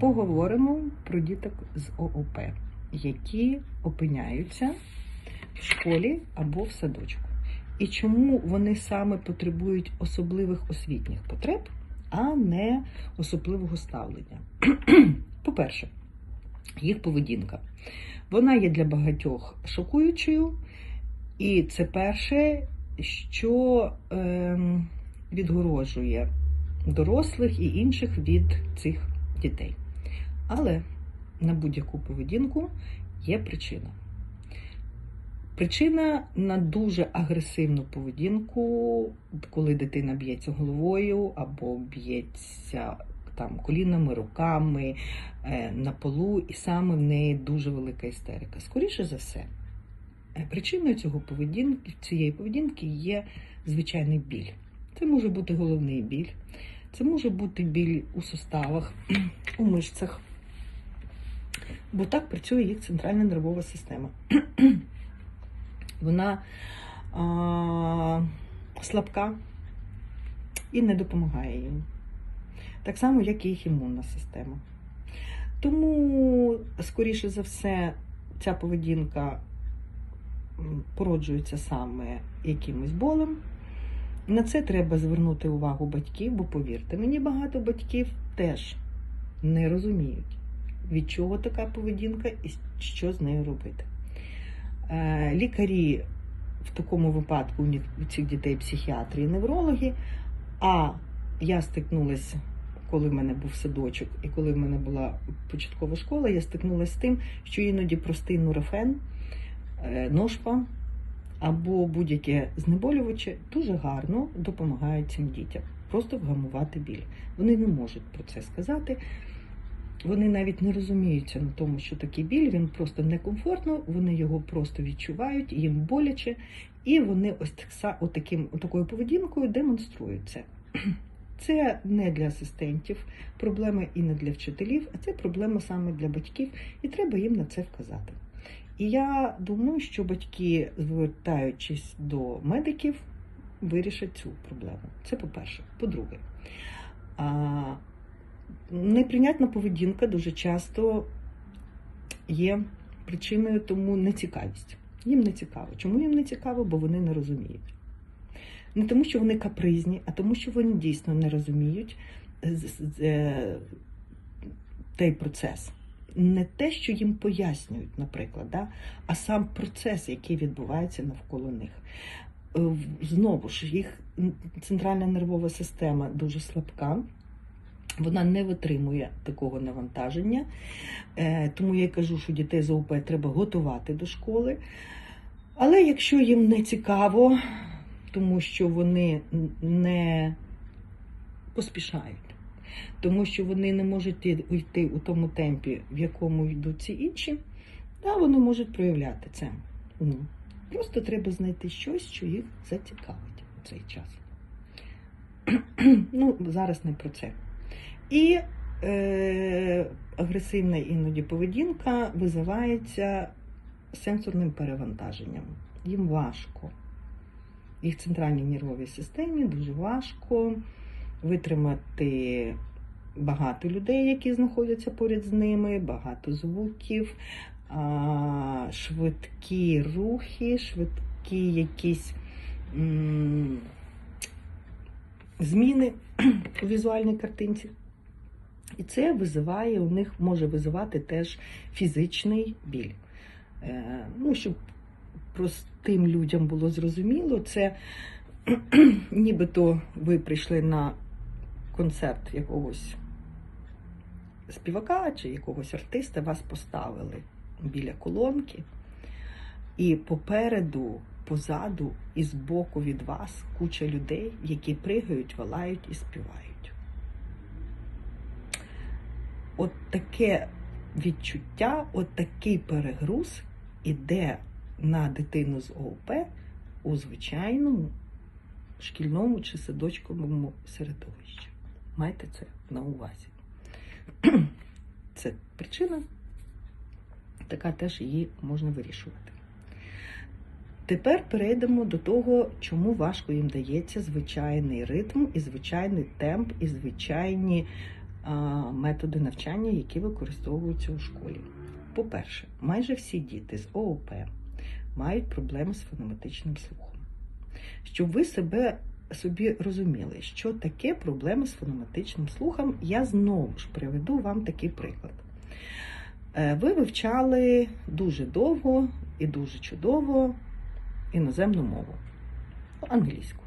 поговоримо про діток з ООП, які опиняються в школі або в садочку. І чому вони саме потребують особливих освітніх потреб, а не особливого ставлення. По-перше, їх поведінка. Вона є для багатьох шокуючою, і це перше, що ем, відгороджує дорослих і інших від цих дітей. Але на будь-яку поведінку є причина. Причина на дуже агресивну поведінку, коли дитина б'ється головою або б'ється там колінами, руками е, на полу, і саме в неї дуже велика істерика. Скоріше за все, е, причиною цього поведінки, цієї поведінки є звичайний біль. Це може бути головний біль, це може бути біль у суставах, у мишцях, бо так працює їх центральна нервова система. Вона а, слабка і не допомагає їм. Так само, як і їх імунна система. Тому, скоріше за все, ця поведінка породжується саме якимось болем. На це треба звернути увагу батьків, бо повірте, мені багато батьків теж не розуміють, від чого така поведінка і що з нею робити. Е, Лікарі в такому випадку у цих дітей психіатри і неврологи. А я стикнулася, коли в мене був садочок і коли в мене була початкова школа, я стикнулася з тим, що іноді простий нурофен, е, ножпа або будь-яке знеболюваче дуже гарно допомагають цим дітям. Просто вгамувати біль. Вони не можуть про це сказати. Вони навіть не розуміються на тому, що такий біль, він просто некомфортно, вони його просто відчувають, їм боляче, і вони ось так, отаким, такою поведінкою демонструють це. Це не для асистентів проблема і не для вчителів, а це проблема саме для батьків, і треба їм на це вказати. І я думаю, що батьки, звертаючись до медиків, вирішать цю проблему. Це по-перше. По-друге, неприйнятна поведінка дуже часто є причиною тому нецікавість. Їм не цікаво. Чому їм не цікаво? Бо вони не розуміють. Не тому, що вони капризні, а тому, що вони дійсно не розуміють з- е, той процес. Не те, що їм пояснюють, наприклад, да? а сам процес, який відбувається навколо них. Е, Знову ж, їх центральна нервова система дуже слабка. Вона не витримує такого навантаження. Е, Тому я кажу, що дітей з ОП треба готувати до школи. Але якщо їм не цікаво, тому що вони не поспішають, тому що вони не можуть йти у тому темпі, в якому йдуть ці інші, да, вони можуть проявляти це. Ну, Просто треба знайти щось, що їх зацікавить у цей час. ну, зараз не про це. І е, агресивна іноді поведінка визивається сенсорним перевантаженням. Їм важко. Їх центральній нервовій системі дуже важко витримати багато людей, які знаходяться поряд з ними, багато звуків, швидкі рухи, швидкі якісь зміни у візуальній картинці. І це визиває у них може визивати теж фізичний біль. Е, ну, щоб простим людям було зрозуміло, це нібито ви прийшли на концерт якогось співака чи якогось артиста, вас поставили біля колонки, і попереду, позаду і збоку від вас куча людей, які пригають, валають і співають. От таке відчуття, от такий перегруз іде на дитину з ООП у звичайному шкільному чи садочковому середовищі. Майте це на увазі. Це причина, така теж її можна вирішувати. Тепер перейдемо до того, чому важко їм дається звичайний ритм, і звичайний темп, і звичайні методи навчання, які використовуються у школі. По-перше, майже всі діти з ООП мають проблеми з фонематичним слухом. Щоб ви себе собі розуміли, що таке проблеми з фонематичним слухом, я знову ж приведу вам такий приклад. Е, Ви вивчали дуже довго і дуже чудово іноземну мову англійську.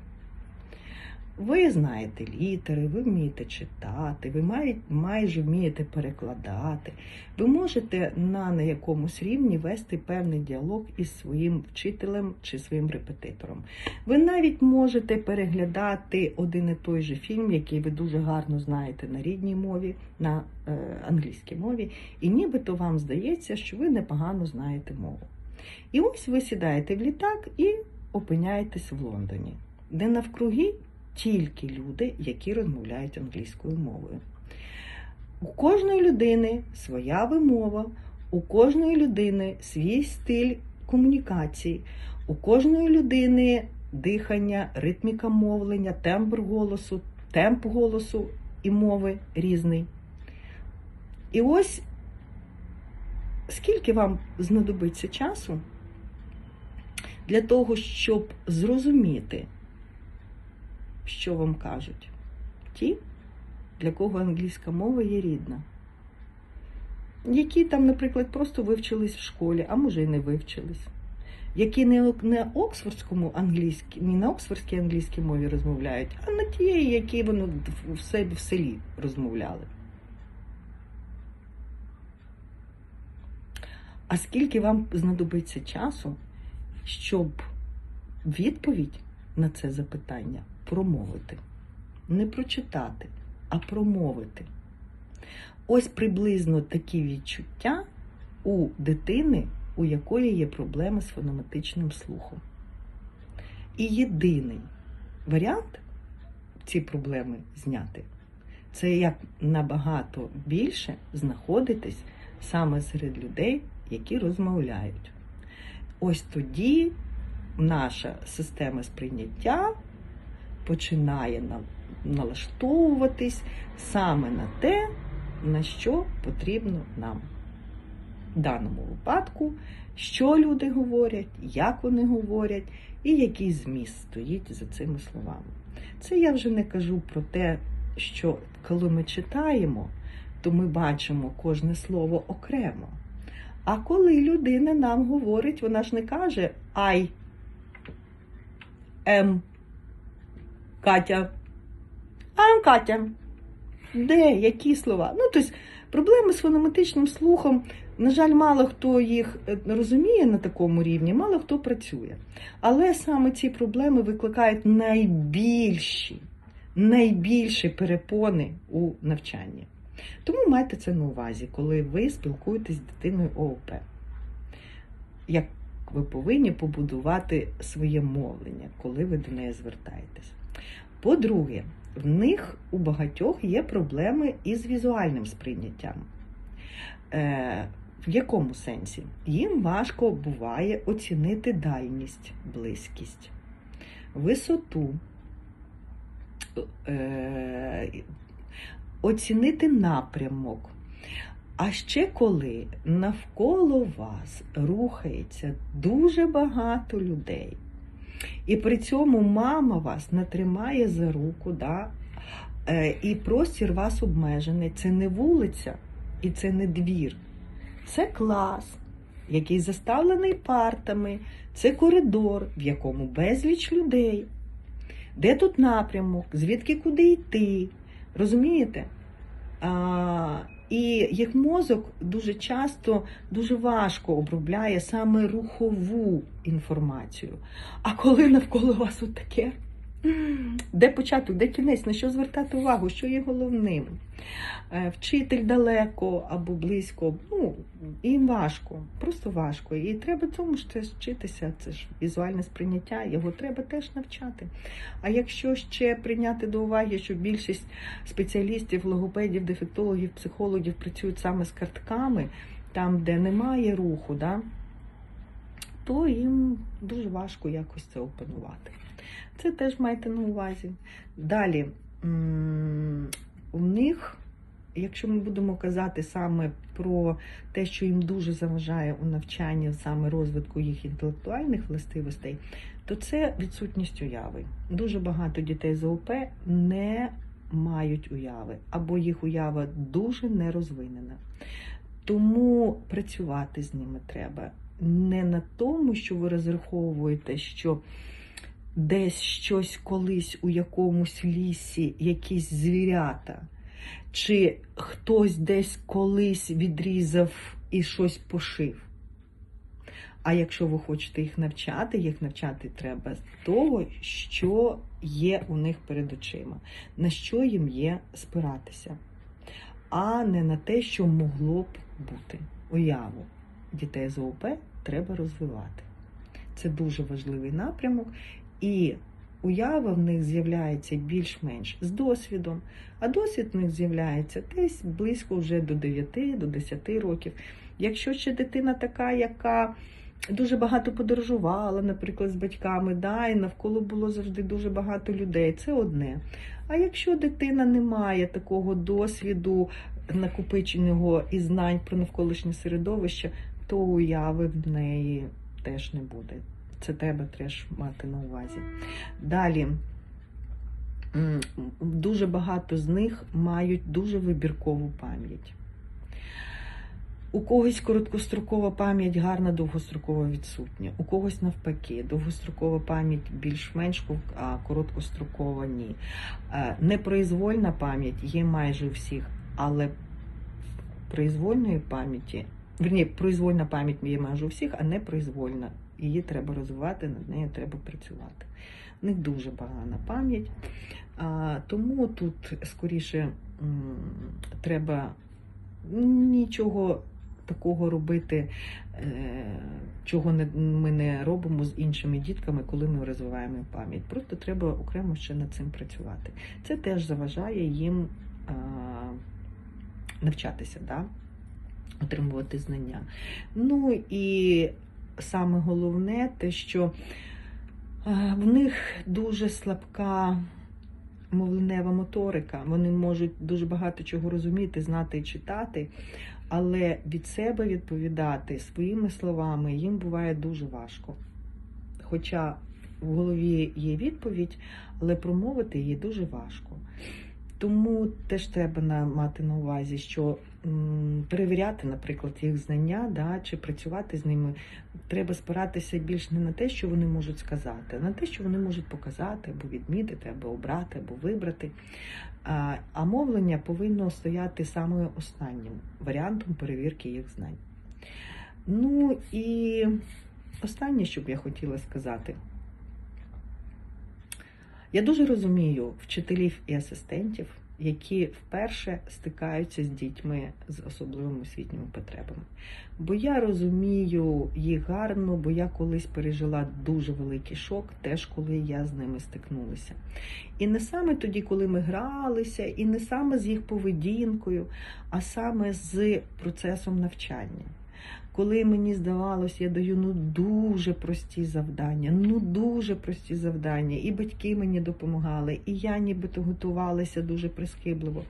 Ви знаєте літери, ви вмієте читати, ви май- майже вмієте перекладати. Ви можете на, на якомусь рівні вести певний діалог із своїм вчителем чи своїм репетитором. Ви навіть можете переглядати один і той же фільм, який ви дуже гарно знаєте на рідній мові, на е, англійській мові, і нібито вам здається, що ви непогано знаєте мову. І ось ви сідаєте в літак і опиняєтесь в Лондоні, де навкруги тільки люди, які розмовляють англійською мовою. У кожної людини своя вимова, у кожної людини свій стиль комунікації, у кожної людини дихання, ритміка мовлення, тембр голосу, темп голосу і мови різний. І ось скільки вам знадобиться часу для того, щоб зрозуміти, що вам кажуть ті, для кого англійська мова є рідна. Які там, наприклад, просто вивчились в школі, а може і не вивчились. Які не, не Оксфордському не на Оксфордській англійській мові розмовляють, а на тієї, які вони в себе в селі розмовляли. А скільки вам знадобиться часу, щоб відповідь на це запитання промовити? Не прочитати, а промовити. Ось приблизно такі відчуття у дитини, у якої є проблеми з фонематичним слухом. І єдиний варіант ці проблеми зняти це як набагато більше знаходитись саме серед людей, які розмовляють. Ось тоді наша система сприйняття починає налаштовуватись саме на те, на що потрібно нам. В даному випадку, що люди говорять, як вони говорять, і який зміст стоїть за цими словами. Це я вже не кажу про те, що коли ми читаємо, то ми бачимо кожне слово окремо. А коли людина нам говорить, вона ж не каже I am Катя. I'm Катя. Де? Які слова? Ну, тобто, проблеми з фонематичним слухом, на жаль, мало хто їх е, розуміє на такому рівні, мало хто працює. Але саме ці проблеми викликають найбільші, найбільші перепони у навчанні. Тому майте це на увазі, коли ви спілкуєтесь з дитиною ООП. Як ви повинні побудувати своє мовлення, коли ви до неї звертаєтесь. По-друге, в них у багатьох є проблеми із візуальним сприйняттям. Е, в якому сенсі? Їм важко буває оцінити дальність, близькість, висоту, е, оцінити напрямок. А ще коли навколо вас рухається дуже багато людей, і при цьому мама вас не тримає за руку, да? е, і простір вас обмежений, це не вулиця і це не двір, це клас, який заставлений партами, це коридор, в якому безліч людей. Де тут напрямок, звідки куди йти? Розумієте? А, і їх мозок дуже часто дуже важко обробляє саме рухову інформацію. А коли навколо вас от таке, де початок, де кінець, на що звертати увагу, що є головним? Е, Вчитель далеко або близько, ну їм важко, просто важко. І треба цьому ж теж вчитися. Це ж візуальне сприйняття, його треба теж навчати. А якщо ще прийняти до уваги, що більшість спеціалістів, логопедів, дефектологів, психологів працюють саме з картками, там, де немає руху, да, то їм дуже важко якось це опанувати. Це теж майте на увазі. Далі у них якщо ми будемо казати саме про те, що їм дуже заважає у навчанні, саме розвитку їх інтелектуальних властивостей, то це відсутність уяви. Дуже багато дітей з ОП не мають уяви, або їх уява дуже не розвинена. Тому працювати з ними треба не на тому, що ви розраховуєте, що десь щось колись у якомусь лісі, якісь звірята, чи хтось десь колись відрізав і щось пошив. А якщо ви хочете їх навчати, їх навчати треба з того, що є у них перед очима, на що їм є спиратися, а не на те, що могло б бути. Уяву дітей з ОП треба розвивати. Це дуже важливий напрямок, і уява в них з'являється більш-менш з досвідом, а досвід в них з'являється десь близько вже до 9, до 10 років. Якщо ще дитина така, яка дуже багато подорожувала, наприклад, з батьками, да, і навколо було завжди дуже багато людей, це одне. А якщо дитина не має такого досвіду накопиченого і знань про навколишнє середовище, то уяви в неї теж не буде. Це треба теж мати на увазі. Далі. Дуже багато з них мають дуже вибіркову пам'ять. У когось короткострокова пам'ять гарна, довгострокова відсутня. У когось навпаки, довгострокова пам'ять більш-менш, а короткострокова ні. Е, Непроизвольна пам'ять є майже у всіх, але произвольної пам'яті, верні, произвольна пам'ять є майже у всіх, а непроизвольна. Її треба розвивати, над нею треба працювати. У них дуже погана пам'ять, тому тут скоріше треба нічого такого робити, е, чого ми не робимо з іншими дітками, коли ми розвиваємо пам'ять. Просто треба окремо ще над цим працювати. Це теж заважає їм навчатися, да? отримувати знання. Ну і саме головне те, що е, в них дуже слабка мовленева моторика. Вони можуть дуже багато чого розуміти, знати і читати, але від себе відповідати своїми словами їм буває дуже важко. Хоча в голові є відповідь, але промовити її дуже важко. Тому теж треба мати на увазі, що перевіряти, наприклад, їх знання, да, чи працювати з ними, треба спиратися більш не на те, що вони можуть сказати, а на те, що вони можуть показати, або відмітити, або обрати, або вибрати. А, а мовлення повинно стояти саме останнім варіантом перевірки їх знань. Ну і останнє, що б я хотіла сказати. Я дуже розумію вчителів і асистентів, які вперше стикаються з дітьми з особливими освітніми потребами. Бо я розумію їх гарно, бо я колись пережила дуже великий шок, теж коли я з ними стикнулася. І не саме тоді, коли ми гралися, і не саме з їх поведінкою, а саме з процесом навчання. Коли мені здавалось, я даю ну дуже прості завдання, ну дуже прості завдання, і батьки мені допомагали, і я нібито готувалася дуже прискіпливо.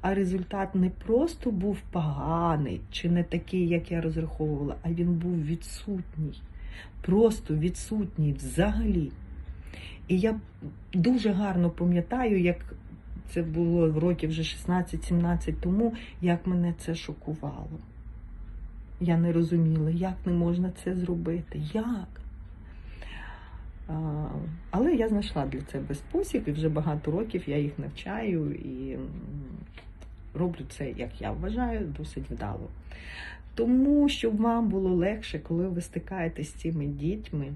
А результат не просто був поганий чи не такий, як я розраховувала, а він був відсутній. Просто відсутній взагалі. І я дуже гарно пам'ятаю, як це було в роки вже 16-17 тому, як мене це шокувало. Я не розуміла, як не можна це зробити. Як? Але я знайшла для себе спосіб, і вже багато років я їх навчаю і роблю це, як я вважаю, досить вдало. Тому, щоб вам було легше, коли ви стикаєтесь з цими дітьми,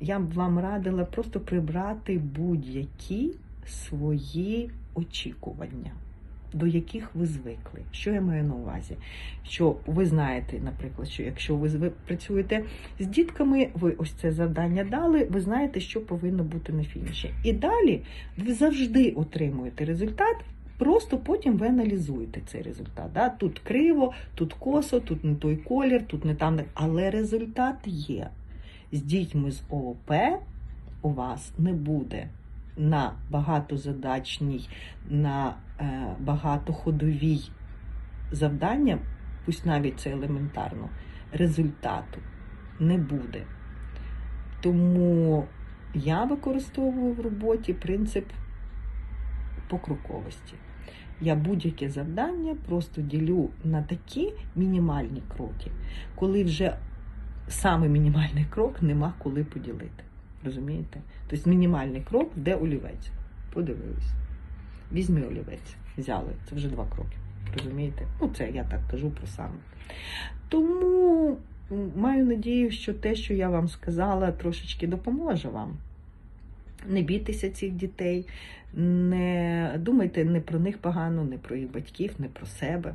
я б вам радила просто прибрати будь-які свої очікування до яких ви звикли. Що я маю на увазі? Що ви знаєте, наприклад, що якщо ви працюєте з дітками, ви ось це завдання дали, ви знаєте, що повинно бути на фініші. І далі ви завжди отримуєте результат. Просто потім ви аналізуєте цей результат. Да? Тут криво, тут косо, тут не той колір, тут не там. Але результат є. З дітьми з ООП у вас не буде на багатозадачній, на е, багатоходовій завдання, пусть навіть це елементарно, результату не буде. Тому я використовую в роботі принцип покроковості. Я будь-яке завдання просто ділю на такі мінімальні кроки, коли вже саме мінімальний крок нема коли поділити. Розумієте? Тобто мінімальний крок, де олівець. Подивились. Візьми олівець. Взяли. Це вже два кроки. Розумієте? Ну, це я так кажу про саме. Тому маю надію, що те, що я вам сказала, трошечки допоможе вам. Не бійтеся цих дітей, не думайте не про них погано, не про їх батьків, не про себе.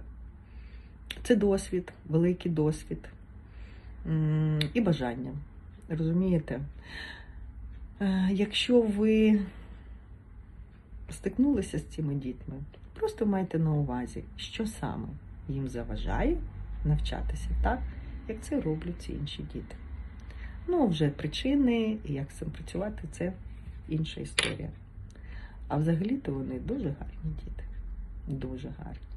Це досвід, великий досвід і бажання. Розумієте? Е, Якщо ви стикнулися з цими дітьми, просто майте на увазі, що саме їм заважає навчатися так, як це роблять інші діти. Ну, вже причини і як з цим працювати, це інша історія. А взагалі-то вони дуже гарні діти. Дуже гарні.